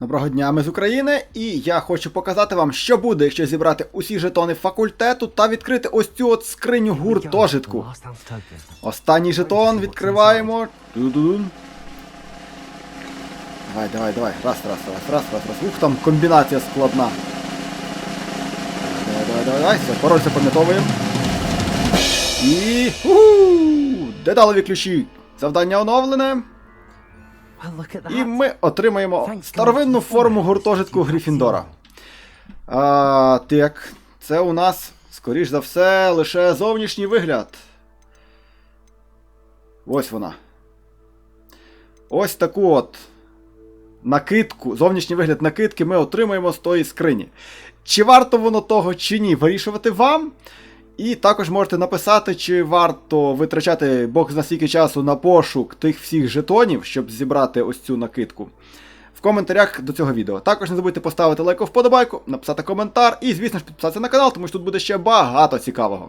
Доброго дня, ми з України, і я хочу показати вам, що буде, якщо зібрати усі жетони факультету та відкрити ось цю от скриню гуртожитку. Останній жетон відкриваємо. Давай, давай, давай. Раз, раз, раз, раз, раз, раз. Ух, там комбінація складна. Давай, давай, давай, давай. Все, пароль запам'ятовуємо. І. Уху! Деталові ключі. Завдання оновлене. І ми отримаємо старовинну форму гуртожитку Гріфіндора. А, так, це у нас, скоріш за все, лише зовнішній вигляд. Ось вона. Ось таку от накидку, зовнішній вигляд накидки ми отримаємо з тої скрині. Чи варто воно того, чи ні, вирішувати вам. І також можете написати, чи варто витрачати Бог зна стільки часу на пошук тих всіх жетонів, щоб зібрати ось цю накидку. В коментарях до цього відео. Також не забудьте поставити лайк вподобайку, написати коментар і, звісно ж, підписатися на канал, тому що тут буде ще багато цікавого.